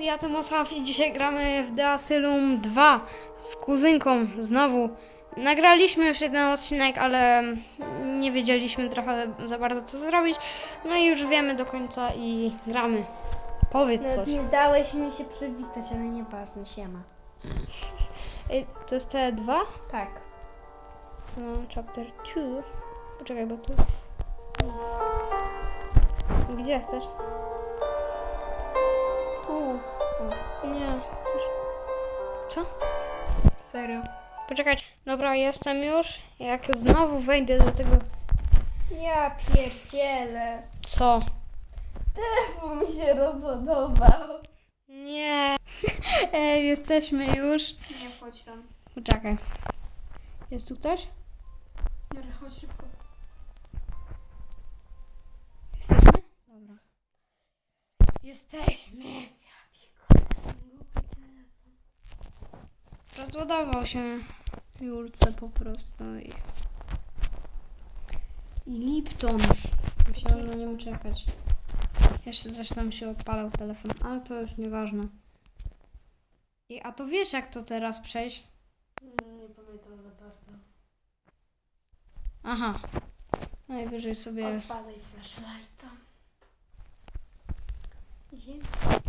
Ja to Mosaf i dzisiaj gramy w The Asylum 2 z kuzynką znowu. Nagraliśmy już jeden odcinek, ale nie wiedzieliśmy trochę za bardzo co zrobić. No i już wiemy do końca i gramy. Powiedz Nawet coś. nie dałeś mi się przywitać, ale nieważne, siema. Ej, to jest te dwa? Tak. No, chapter 2. Poczekaj, bo tu... Gdzie jesteś? Tu. O, nie. Co? Serio? Poczekaj, dobra, jestem już. Jak znowu wejdę do tego. Ja pierdzielę. Co? Telefon mi się rozładował. Nie. Ej, jesteśmy już. Nie chodź tam. Poczekaj. Jest tu ktoś? Dobra, chodź szybko. Jesteśmy? Dobra. Jesteśmy. Rozładował się Julce po prostu i... I Lipton. Musiałem na nim czekać. Jeszcze zresztą się odpalał telefon, ale to już nieważne. I, a to wiesz jak to teraz przejść? Nie pamiętam za bardzo. Aha. Najwyżej sobie... Odpalaj flashlighta.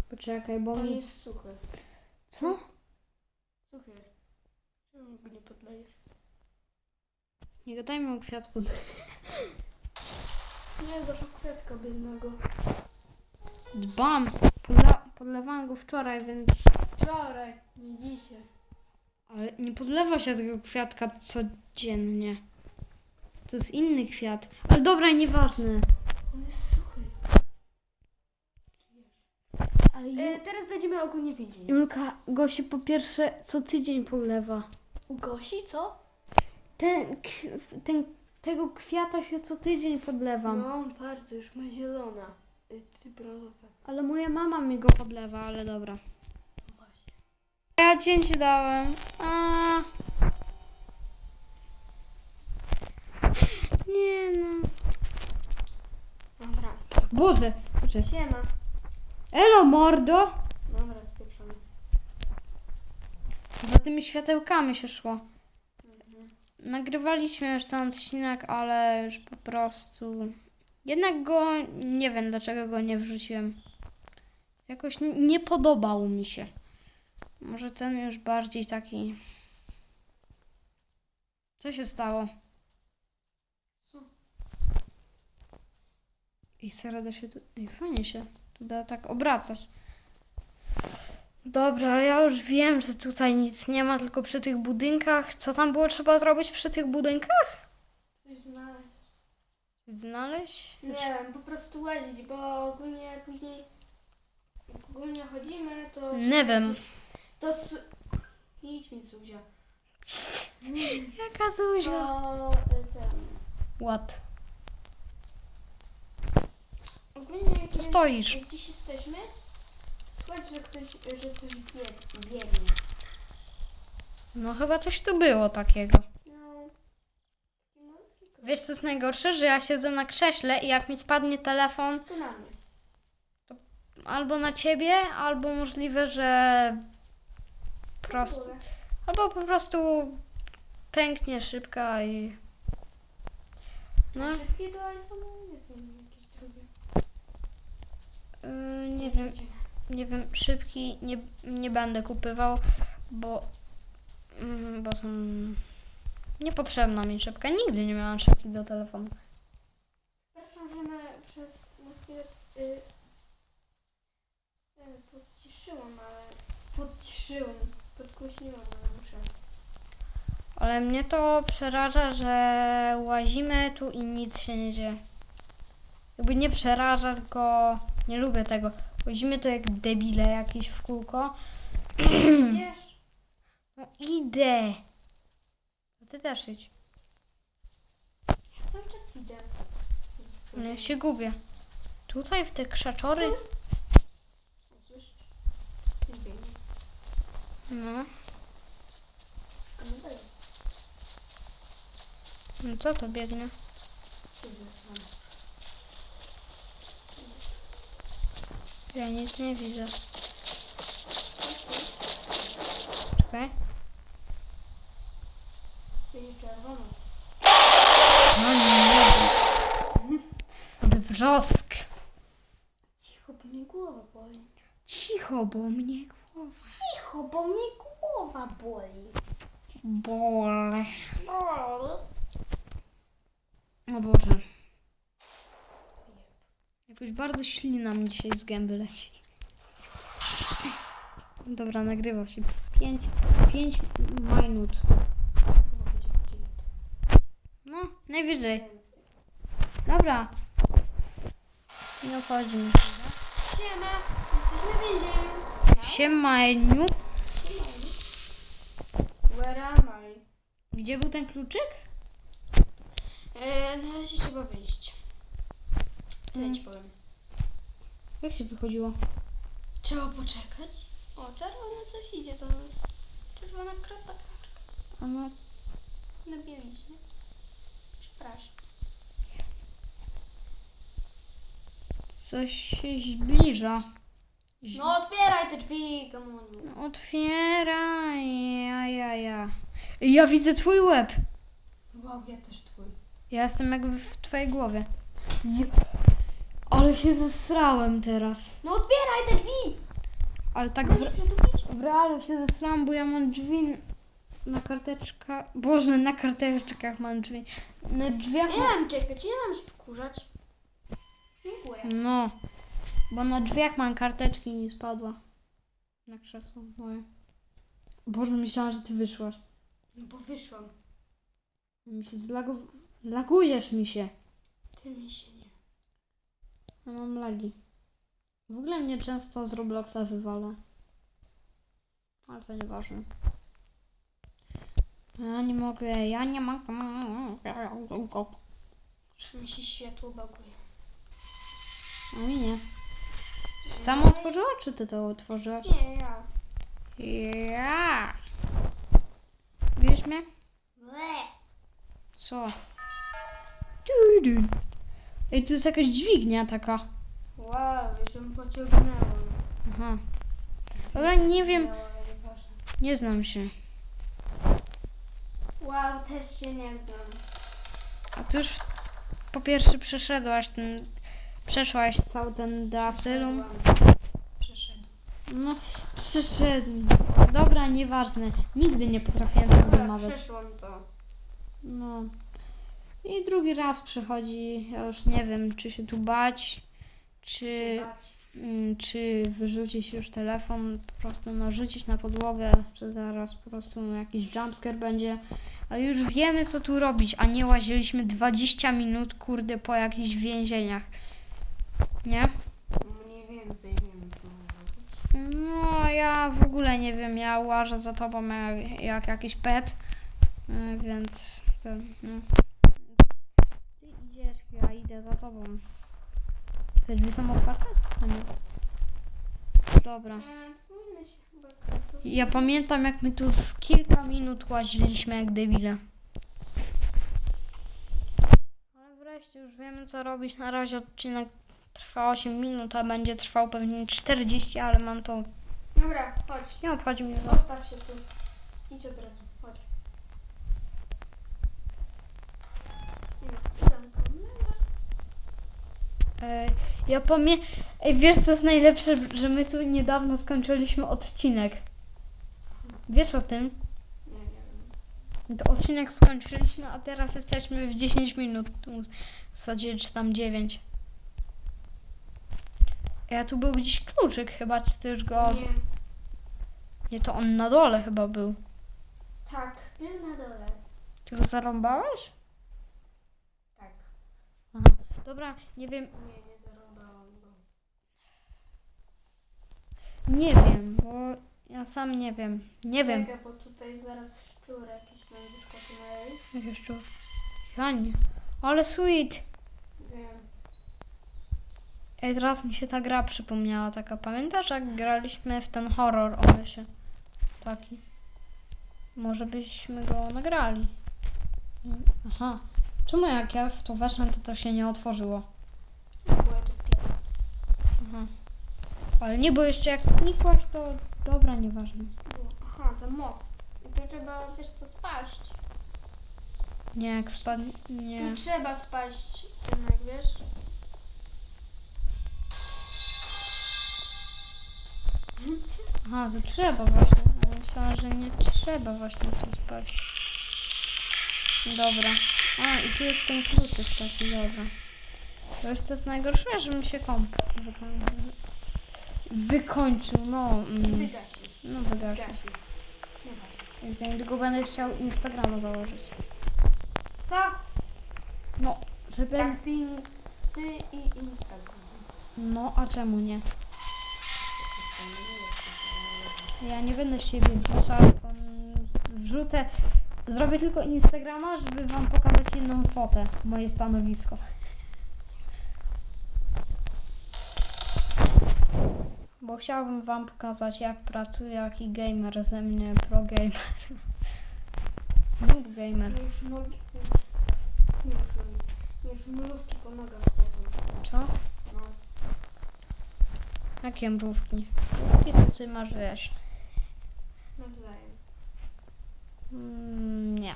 Poczekaj, bo On mi... jest suchy. Co? Suchy jest. Czemu go nie podlejesz? Nie gadajmy o kwiatku. Nie, wasza kwiatka biednego. Dbam. Podla- podlewałam go wczoraj, więc... Wczoraj, nie dzisiaj. Ale nie podlewa się tego kwiatka codziennie. To jest inny kwiat. Ale dobra, nieważne. On jest suchy. Ale E, teraz będziemy ogólnie wiedzieć. Julka go się po pierwsze co tydzień podlewa. Gosi, co? Ten, k- ten, tego kwiata się co tydzień podlewam. No, bardzo, już ma zielona. Y. Ale moja mama mi go podlewa, ale dobra. Właśnie. Ja cięcie dałem. A. Nie no. Dobra. Boże. Boże. Siema. Elo mordo. Dobra, spieprzamy. Za tymi światełkami się szło. Nagrywaliśmy już ten odcinek, ale już po prostu. Jednak go nie wiem dlaczego go nie wrzuciłem. Jakoś nie podobał mi się. Może ten już bardziej taki. Co się stało? Co? I serio da się tu. Ej, fajnie się tu da tak obracać. Dobra, ale ja już wiem, że tutaj nic nie ma, tylko przy tych budynkach. Co tam było trzeba zrobić przy tych budynkach? Coś znaleźć. Znaleźć? Nie wiem, po prostu łazić, bo ogólnie później jak ogólnie chodzimy, to... Nie wiem. To... s- Idź mi, Zuzia. Jaka Zuzia? To... y, ten... What? Ogólnie jak Co jest- stoisz? Dziś jesteśmy, słychać, że ktoś, że coś bieg, biegnie. No chyba coś tu było takiego. No... Taki malutki krok. Wiesz co jest najgorsze? Że ja siedzę na krześle i jak mi spadnie telefon To na mnie. albo na ciebie, albo możliwe, że prosto. Dobra. Albo po prostu pęknie szybka i. No, Szybkie do iPhone'u nie są. Yy, nie wiem, nie wiem, szybki nie, nie będę kupywał, bo. mm, bo są. Niepotrzebna mi szybka. Nigdy nie miałam szybki do telefonu. Że na, przez na chwilę y, y, podciszyłam, ale podciszyłam, podgłośniłam, ale muszę. Ale mnie to przeraża, że łazimy tu i nic się nie dzieje. Jakby nie przeraża, tylko nie lubię tego. Łazimy tu jak debile jakieś w kółko. Idziesz? No idę. No ty też idź. Ja cały czas idę. No ja się gubię. Tutaj w te krzaczory. No. A no. No co to biegnie? Się Ja nic nie widzę. Czerwono. No nie. Ale wrzosk. Cicho, bo mnie głowa boli. Cicho, bo mnie głowa Cicho, bo mnie głowa boli. bole. O Boże. Jakoś bardzo ślina mi dzisiaj z gęby leci. Dobra, nagrywa się. 5 5 minut. No, najwyżej. Dobra. Nie obchodzi mnie. Siema, jesteśmy w więzieniu. Siemajniu. Where am I? Gdzie był ten kluczyk? E, na razie trzeba wyjść. Mm. Tyle ci powiem. Jak się wychodziło? Trzeba poczekać. O, czerwone coś idzie do nas. Czerwona kaczka. A no, Na bieliźnie. Przepraszam. coś się zbliża. No otwieraj te drzwi, Gamuniu. Otwieraj. Ja, ja, ja. Ja widzę twój łeb. Wow, ja też twój. Ja jestem jakby w twojej głowie. Ale się zesrałem teraz. No otwieraj te drzwi! Ale tak w, przytupić? w realu się zesrałem, bo ja mam drzwi na karteczkach. Boże, na karteczkach mam drzwi. Na drzwiach Nie mam... czekać, nie mam się wkurzać. Dziękuję. No, bo na drzwiach mam karteczki i nie spadła. Na krzesło moje. Boże, myślałam, że ty wyszłaś. No bo wyszłam. Mi się zlagow... Lagujesz mi się. Ty mi się. Ja mam lagi. W ogóle mnie często z Robloxa wywala. Ale to nieważne. Ja nie mogę, ja nie mogę. Czy mi się światło baguje? A mi nie. Sama otworzyła, czy ty to otworzyłaś? Nie, ja. Ja. Wiesz mnie? Co? Du, du. Ej, tu jest jakaś dźwignia taka. Wow, już ją pociągnęłam. Aha. Dobra, nie wiem. Nie znam się. Wow, też się nie znam. A ty już po pierwsze przeszedłaś ten... Przeszłaś cały ten do asylum. No, przeszedł. Dobra, nieważne. Nigdy nie potrafiłem tego wymawiać. przeszłam to. No. I drugi raz przychodzi. Ja już nie wiem, czy się tu bać, czy... Bać. Mm, czy wyrzucić już telefon, po prostu narzucić na podłogę, czy zaraz po prostu jakiś jumpscare będzie. Ale już wiemy, co tu robić, a nie łaziliśmy 20 minut, kurde, po jakichś więzieniach. Nie? Mniej więcej wiem, co mam robić. No, ja w ogóle nie wiem, ja łażę za tobą jak, jak jakiś pet, y, więc to, no. Ja idę za tobą. Te drzwi są otwarte? A nie. Dobra. Ja pamiętam, jak my tu z kilka minut łaziliśmy jak debile. Ale wreszcie już wiemy, co robić. Na razie odcinek trwa 8 minut, a będzie trwał pewnie 40, ale mam to... Dobra, chodź. Nie obchodzi mnie to. Zostaw się tu. Idź od razu, chodź. Jest zamknięte. Ej, ja pamiętam... Ej, wiesz, co jest najlepsze? Że my tu niedawno skończyliśmy odcinek. Wiesz o tym? Nie wiem. To odcinek skończyliśmy, a teraz jesteśmy w 10 minut. W zasadzie czy tam 9. Ja tu był gdzieś kluczyk chyba, czy już go... Nie. Nie, to on na dole chyba był. Tak, był na dole. Ty go zarąbałeś? Tak. Aha. Dobra, nie wiem, Nie, nie zarąbałam go. nie wiem, bo ja sam nie wiem. Nie wiem. Czekaj, bo tutaj zaraz szczur jakiś nam wyskoczy na jej. Jak jeszcze? Ja nie. Ale sweet. Wiem. Ej, teraz mi się ta gra przypomniała taka. Pamiętasz jak graliśmy w ten horror o myszy? Taki. Może byśmy go nagrali. Aha. Czemu jak ja w to weszłem, to to się nie otworzyło? Aha. Ale nie, bo jeszcze jak klikłaś, to dobra, nieważne. Aha, to most. I tu trzeba, wiesz co, spaść. Nie, jak spadnie. Nie. Tu trzeba spaść, jednak, wiesz? Aha, to trzeba właśnie. Ale myślałam, że nie trzeba właśnie tu spać. Dobra. A, i tu jest ten kluczyk taki, dobra. To już co jest najgorsze, że mi się komp wykończył. Wykończył, no. Mm, Wygasi. no wygasz. Wygasi. Nieważne. Więc za niedługo będę chciał Instagrama założyć. Co? No, żeby... Tak, ty, ty i Instagram. No, a czemu nie? Ja nie będę z siebie wrzucał, tylko mm, wrzucę, zrobię tylko Instagrama, żeby wam pokazać inną fotę, moje stanowisko. Bo chciałbym wam pokazać, jak pracuje, jaki gamer ze mnie, pro gamer. Noob gamer. Już. Nie już. Już mrówki po nogach chodzą. Co? No. Jakie mrówki? Mrówki to ty masz, wiesz. Nawzajem. Mm, nie.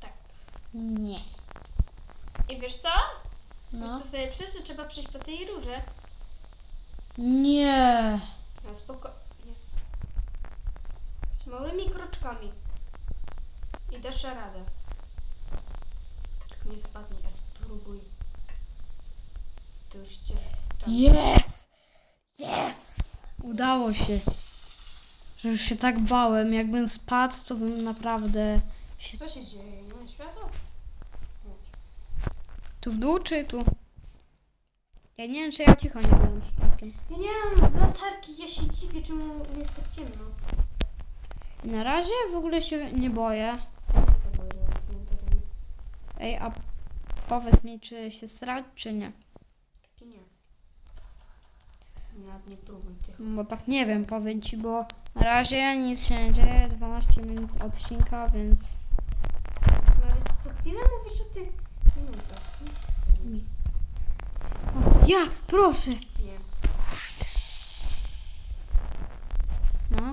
Tak. Nie. I wiesz co? No. Wiesz co sobie że trzeba przejść po tej rurze. Nie. Na spokojnie. Z małymi kroczkami. I dasz radę. Tylko nie spadnij, a spróbuj. To już cię Yes! Yes! Udało się. Że już się tak bałem. Jakbym spadł, to bym naprawdę się... Co się dzieje? Nie ma światła? Tu w dół czy tu? Ja nie wiem, czy ja cicho nie byłem przypadkiem. Ja nie mam latarki, ja się dziwię, czemu jest tak ciemno. Na razie w ogóle się nie boję. Ej, a powiedz mi, czy się strać, czy nie? Taki nie. Nawet nie próbuj tych. Bo tak nie wiem, powiem ci, bo na razie nic się nie dzieje. 12 minut odcinka, więc... Nawet co chwilę mówisz o tych minutach. O, ja, proszę! Nie. No.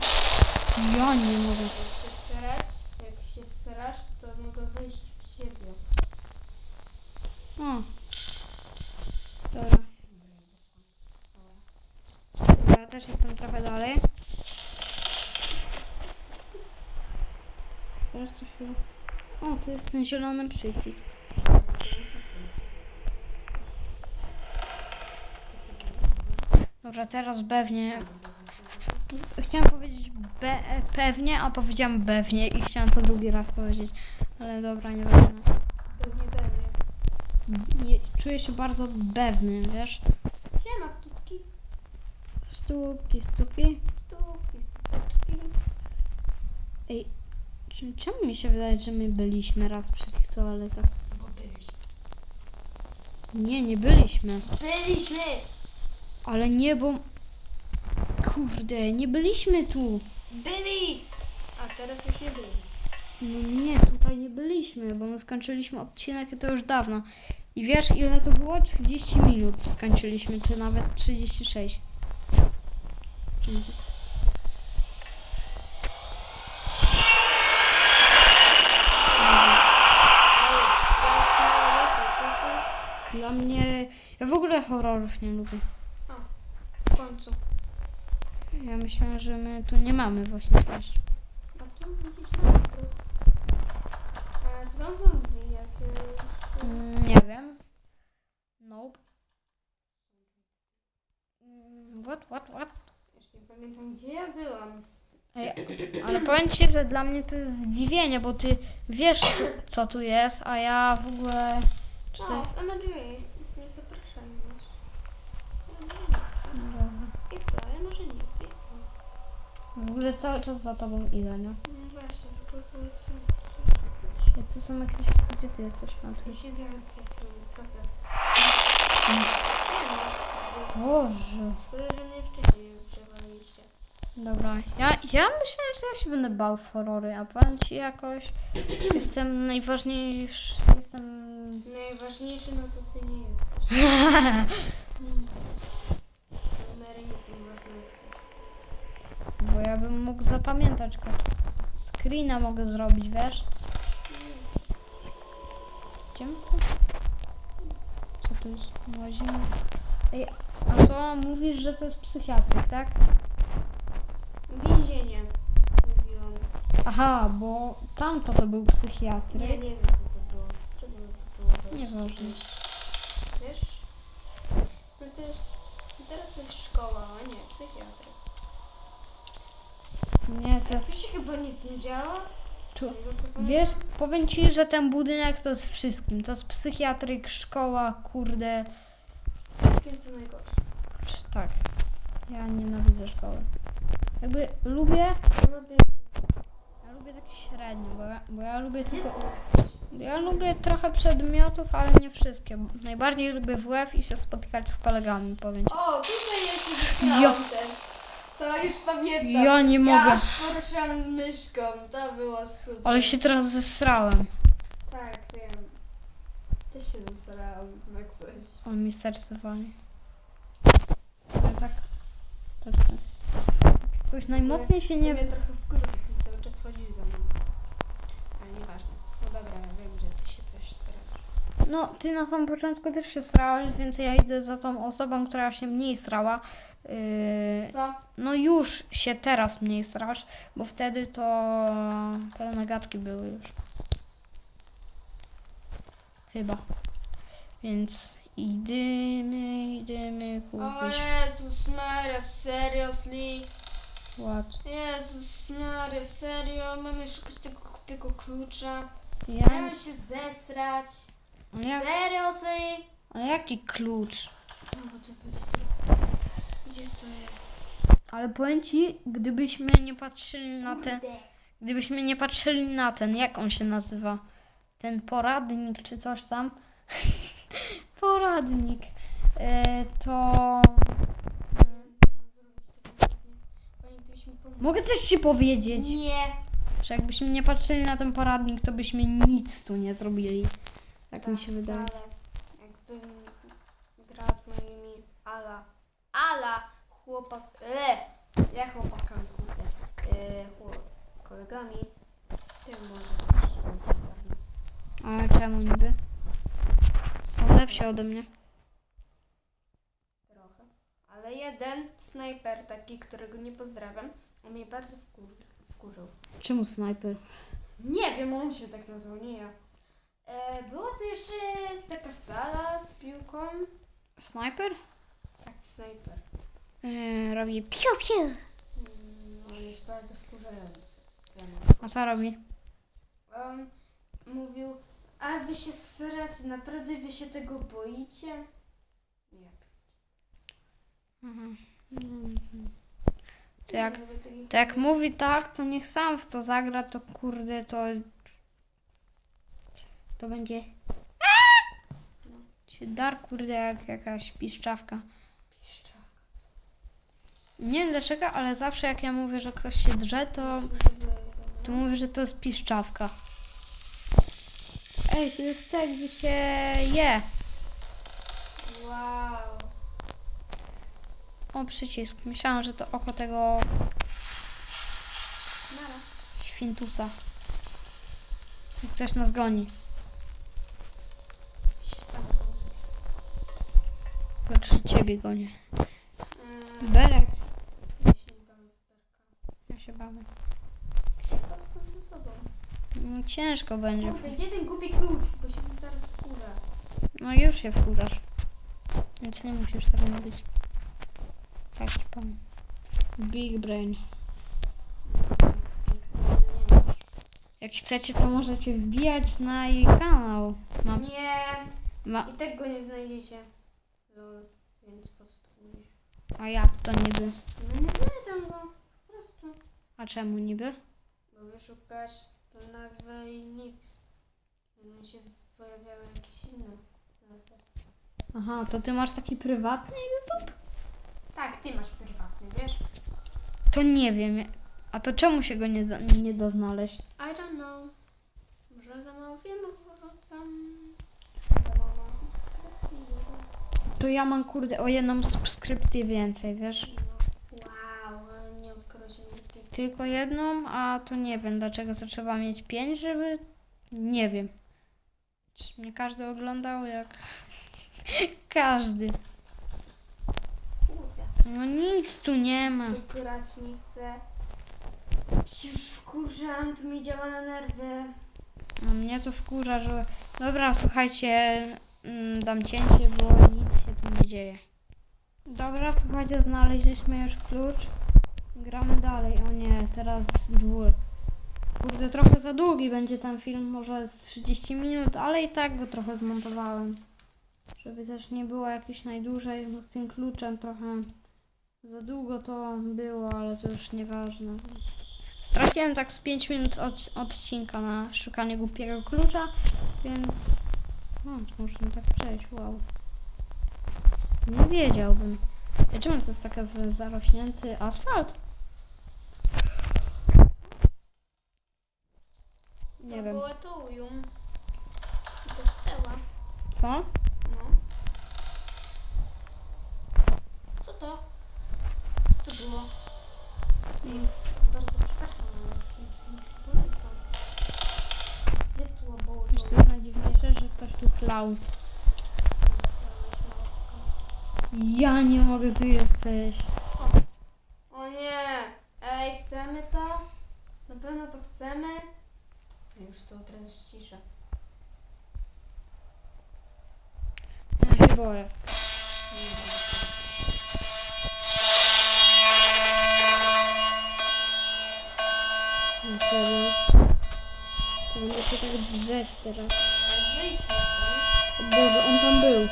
Ja nie mogę. Jak się starasz, jak się starasz, to mogę wejść w siebie. O. Dobra. Ja też jestem trochę dalej. Teraz coś się... O, tu jest ten zielony przycisk. Dobra, teraz pewnie. Chciałam powiedzieć be, pewnie, a powiedziałam pewnie i chciałam to drugi raz powiedzieć. Ale dobra, nie. Nie, czuję się bardzo pewny, wiesz? Siema, stópki, Stópki, stópki. stópki, stópeczki. Ej, czemu mi się wydaje, że my byliśmy raz przy tych toaletach? Bo byliśmy. Nie, nie byliśmy. Byliśmy! Ale nie, bo... Kurde, nie byliśmy tu. Byli! A teraz już nie byli. No nie, tutaj nie byliśmy, bo my skończyliśmy odcinek i to już dawno. I wiesz, ile to było? 30 minut skończyliśmy, czy nawet 36. Dla mnie... Ja w ogóle horrorów nie lubię. W końcu. Ja myślałam, że my tu nie mamy właśnie spaść. A tu widzisz na. A skąd on wie, jak... y, Mm, nie wiem. Nope. Mm, What, what, what? Już nie pamiętam, gdzie ja byłam. Ej, ale powiem ci, że dla mnie to jest zdziwienie, bo ty wiesz, co, co tu jest, a ja w ogóle... Czy to O, jest... same drzwi. Nie zapraszam nas. Dobra. I co? Ja może nie wiem. W ogóle cały czas za tobą idę, nie? No właśnie, tylko. Ej, tu są jakieś... Gdzie ty jesteś? Ja się znam z sesją, trochę. Boże. Szkoda, że mnie wcześniej przewaliliście. Dobra, ja, ja myślałem, że ja się będę bał w horrory, a powiem ci jakoś... Jestem najważniejszy... Jestem... Najważniejsze, no to ty nie jesteś. Numery nie są ważne. Bo ja bym mógł zapamiętać go. Screena mogę zrobić, wiesz? Gdzie my tu? Co tu jest? Łazimy. Ej, a to mówisz, że to jest psychiatryk, tak? Więzienie. Mówiłam. Aha, bo tamto to był psychiatryk. Nie, nie wiem co to było. Czemu to było? Nieważne. Wiesz? No to jest... Teraz to jest szkoła, a nie psychiatry. Nie, to... Tu się chyba nic nie działa. Tu. Wiesz, powiem ci, że ten budynek to jest wszystkim. To jest psychiatryk, szkoła, kurde. Wszystkim co najgorsze. Tak. Ja nienawidzę szkoły. Jakby lubię, Lubię... ja lubię tak średnio, bo ja, bo ja lubię tylko... Ja lubię trochę przedmiotów, ale nie wszystkie. Najbardziej lubię WF i się spotykać z kolegami, powiem ci. O, tutaj ja się Ja- też. To już pamiętam. Ja nie mogę. Ja aż poruszałam myszką, to było super. Ale się teraz zesrałem. Tak, wiem. Też się zastarałam, jak coś. O mi serce wali. Ja tak... Tak, tak. Jakoś najmocniej się Nie nie... mnie trochę bo ty cały czas chodził za mną. Ale nieważne. No dobra, ja wiem, że ty się też starasz. No, ty na samym początku też się srałeś, więc ja idę za tą osobą, która się mniej srała. Yy, Co? no już się teraz mniej srasz, bo wtedy to pełne gadki były już. Chyba. Więc idziemy, idziemy O kupić Jezus Maria, seriously? Ład. Jezus Maria, serio? Mamy szukać tego głupiego klucza? Ja, Mamy się zesrać. ale, jak, Seriously? ale jaki klucz? No bo to będzie... Gdzie to jest? Ale powiem ci, gdybyśmy nie patrzyli na ten... Kurde. Gdybyśmy nie patrzyli na ten, jak on się nazywa? Ten poradnik czy coś tam? poradnik. E, to. Mogę coś ci powiedzieć, Nie. że jakbyśmy nie patrzyli na ten poradnik, to byśmy nic tu nie zrobili. Tak mi się wydaje. Jakbym grała z moimi ala. Ala! Chłopak. E! Ja chłopakami, kurde. E, chłop, kolegami. Ty może. A czemu niby? Są lepsi ode mnie. Trochę. Ale jeden snajper taki, którego nie pozdrawiam, on mnie bardzo wkur wkurzył. Czemu snajper? Nie wiem, on się tak nazwał, nie ja. E, było tu jeszcze taka sala z piłką. Snajper? Tak, snajper. E, robi piu piu. Mm, on jest bardzo wkurzający. A co robi? On mówił, a wy się srać, naprawdę wy się tego boicie? Nie. Mhm. To jak, to jak mówi tak, to niech sam w to zagra, to kurde, to... To będzie... Się dar, kurde, jak jakaś piszczawka. Nie wiem dlaczego, ale zawsze jak ja mówię, że ktoś się drze, to, to mówię, że to jest piszczawka. Ej, to jest te, gdzie się je. Wow. O, przycisk. Myślałam, że to oko tego świntusa. Ktoś nas goni. Znaczy ciebie goni. Mm, Berek. ja się bawię. No, ciężko będzie. Kurde, gdzie ten głupi klucz? Bo się zaraz wkurza. No już się wkurzasz. Więc nie musisz tego mówić. Tak ci powiem. Big brain. Jak chcecie, to możecie wbijać na jej kanał. Ma, Nie, ma, i tak go nie znajdziecie. Lol, więc po co to mówisz? a jak to niby? No nie znajdę go. Po prostu. A czemu niby? Bo wyszukasz tą nazwę i nic. Będą się pojawiały jakieś inne nazwy. Aha, to ty masz taki prywatny YouTube? Tak, ty masz prywatny, wiesz? To nie wiem. A to czemu się go nie, da, nie da znaleźć? I don't know. Może za mało filmów wrzucam. Za mało osób. To ja mam kurde o jedną subskrypcję więcej, wiesz? No. Wow, ale nie odkryło się mi Tylko jedną, a to nie wiem dlaczego to trzeba mieć pięć, żeby. Nie wiem. Czy mnie każdy oglądał jak. każdy. No nic tu nie ma. Grać nie chcę. Się już wkurzam, to mi działa na nerwy. No mnie to wkurza, że. Dobra, słuchajcie, mm, dam cięcie, bo nic się tu nie dzieje. Dobra, słuchajcie, znaleźliśmy już klucz. Gramy dalej. O nie, teraz dwór. Kurde, trochę za długi będzie ten film, może z 30 minut, ale i tak go trochę zmontowałem. Żeby też nie było jakiś najdłużej, bo z tym kluczem trochę za długo to było, ale to już nieważne. Straciłem tak z 5 minut od, odcinka na szukanie głupiego klucza, więc. O, można tak przejść, wow. Nie wiedziałbym. Ej, Czemu to jest taka zarośnięty asfalt? Nie to wiem. Było to ujum. Dostała. Co? No. Co to? Co to było? Mm. Bardzo przepraszam. Gdzie tu było Wiesz to? co jest najdziwniejsze, że ktoś tu chlał. Ja nie mogę, tu jesteś. O nie! Ej, chcemy to? Na pewno to chcemy? Już to od razu ściszę. Ja się boję. Nie serio. To będę się tak drzeć teraz. O Boże, on tam był.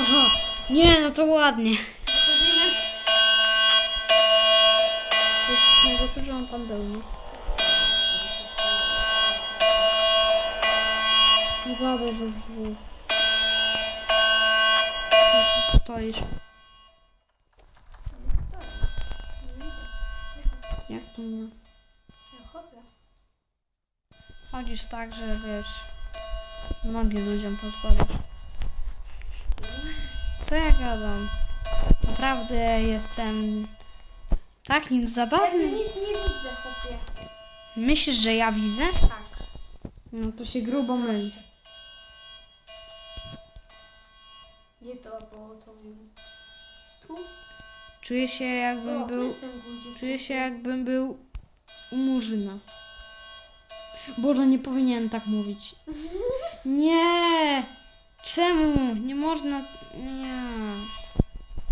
Aha. Nie, no to ładnie. Wychodzimy. To jest najgorsze, że on tam był, nie? Nie gadaj, że z dwóch. Jak tu stoisz? Nie stoję. Nie idę. Nie idę. Jak to nie? Ja chodzę. Chodzisz tak, że wiesz... Nogi ludziom podkładasz. Co ja gadam? Naprawdę jestem takim Ja tu zabawnym. nic nie widzę, chłopie. Myślisz, że ja widzę? Tak. No to się grubo myli. Gdzie to było to wiem. Tu? Czuję się jakbym O, był... Czuję się jakbym był u Murzyna. Boże, nie powinienem tak mówić. Nie! Czemu? Nie można... Nie.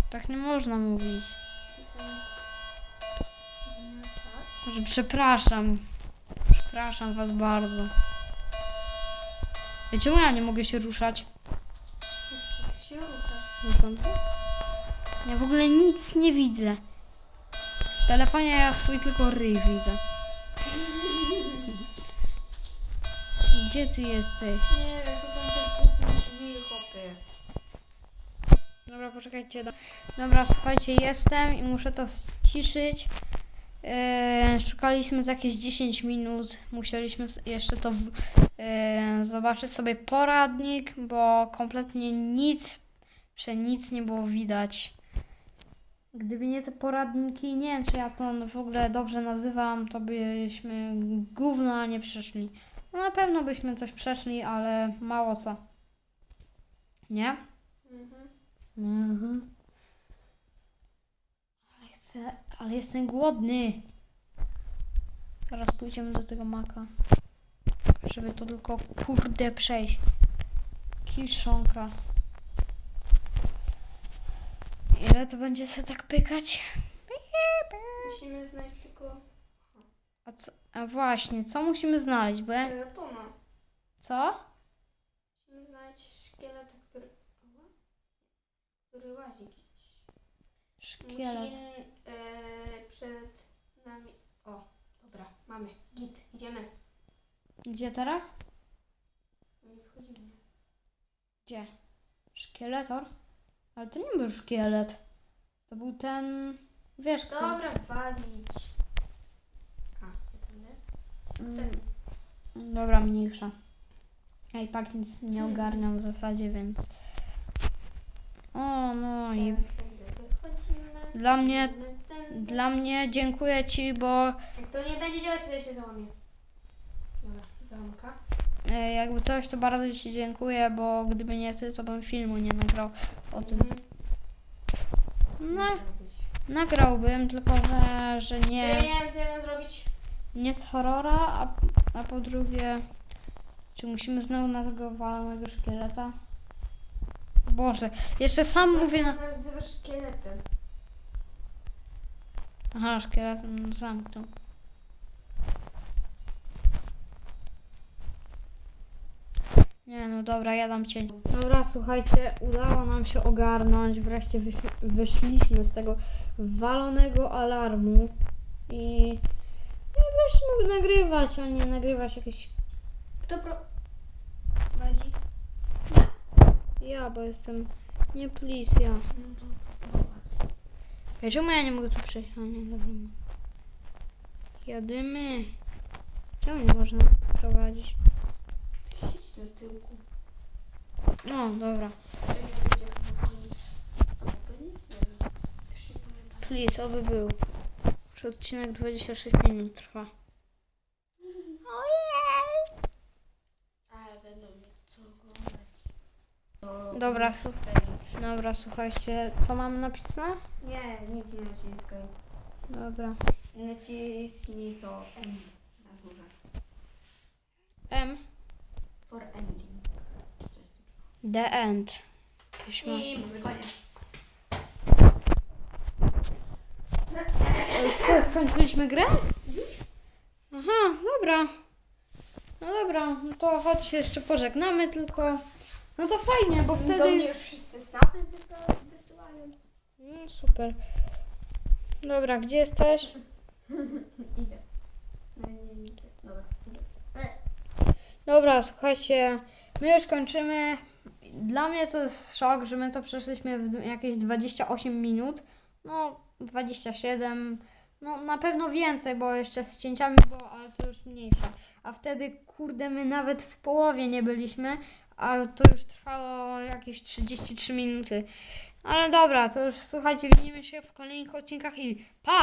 Tak nie można mówić. Może przepraszam. Przepraszam was bardzo. Ej, czemu ja nie mogę się ruszać? Jak się ruszasz? Ja w ogóle nic nie widzę. W telefonie ja swój tylko ryj widzę. Gdzie ty jesteś? Nie wiem, tych głupich drzwi, chłopie. Dobra, poczekajcie. do- Dobra, słuchajcie, jestem i muszę to ściszyć. Eee, szukaliśmy za jakieś 10 minut. Musieliśmy jeszcze to w, eee, zobaczyć sobie poradnik, bo kompletnie nic, prze nic nie było widać. Gdyby nie te poradniki, nie wiem czy ja to w ogóle dobrze nazywam, to byśmy gówno nie przeszli. No na pewno byśmy coś przeszli, ale mało co. Nie? Mhm. Mhm. Ale chcę, ale jestem głodny. Zaraz pójdziemy do tego maka. Żeby to tylko kurde przejść. Kiszonka. Ile to będzie się tak pykać? Musimy znaleźć tylko A, co, a właśnie, co musimy znaleźć? Bo ja, szkieletona. co? Musimy znaleźć szkielet, który... Który łazi gdzieś. Szkielet. Musi e, przed nami... O, dobra, mamy. Git, idziemy. Gdzie teraz? Nie wchodzimy. Gdzie? Szkieletor? Ale to nie był szkielet. To był ten... Wiesz kto? Dobra, walić. A, tędy? Mm, Dobra, mniejsza. Ja i tak nic nie ogarniam w zasadzie, więc... O, no i Teraz wtedy wychodzimy. Dla mnie- dla mnie dziękuję Ci, bo Jak to nie będzie działać, to ja się załamię. Dobra, załamka. e, jakby coś, to bardzo Ci dziękuję, bo gdyby nie Ty, to bym filmu nie nagrał o tym. No, nagrałbym, tylko że, że Ja nie, nie wiem, co ja mam zrobić. nie z horrora, a, a po drugie, czy musimy znowu na tego walonego szkieleta? Boże, jeszcze sam mówię na... Nazywasz szkieletem. Aha, szkielet no, zamknął. Nie no dobra, ja dam cięcie. Dobra, słuchajcie, udało nam się ogarnąć. Wreszcie wyszli, wyszliśmy z tego walonego alarmu i, no i wreszcie mogę nagrywać, a nie nagrywać jakieś... Kto pro... Wadzi? Ja, bo jestem... Nie, please, ja. Ej, czemu ja nie mogę tu przejść? A nie, dobra. Jadymy. Czemu nie można prowadzić? Do tyłku. No, dobra. To nie będzie chyba koniec. A to nie? Nie wiem. Już nie pamiętam. Please, oby był. Już odcinek 26 minut trwa. Ojej! Ale będą mieć co oglądać. Dobra, su- Dobra, słuchajcie, co mam napisane? Nie, nic nie naciskaj. Dobra. Naciśnij to M na górze. M. For ending. The end. Piśma. I mówię koniec. Ej, Co, skończyliśmy grę? Aha, dobra. No dobra, no to chodź jeszcze pożegnamy tylko. No to fajnie, bo Do mnie wtedy... już wszyscy snapy wysyła- wysyłają. No, super. Dobra, gdzie jesteś? Idę. No, nie, idę. Dobra, słuchajcie, my już kończymy. Dla mnie to jest szok, że my to przeszliśmy w jakieś 28 minut. No, 27. No, na pewno więcej, bo jeszcze z cięciami było, ale to już mniejsza. A wtedy, kurde, my nawet w połowie nie byliśmy, a to już trwało jakieś 33 minuty. Ale dobra, to już słuchajcie, widzimy się w kolejnych odcinkach i pa!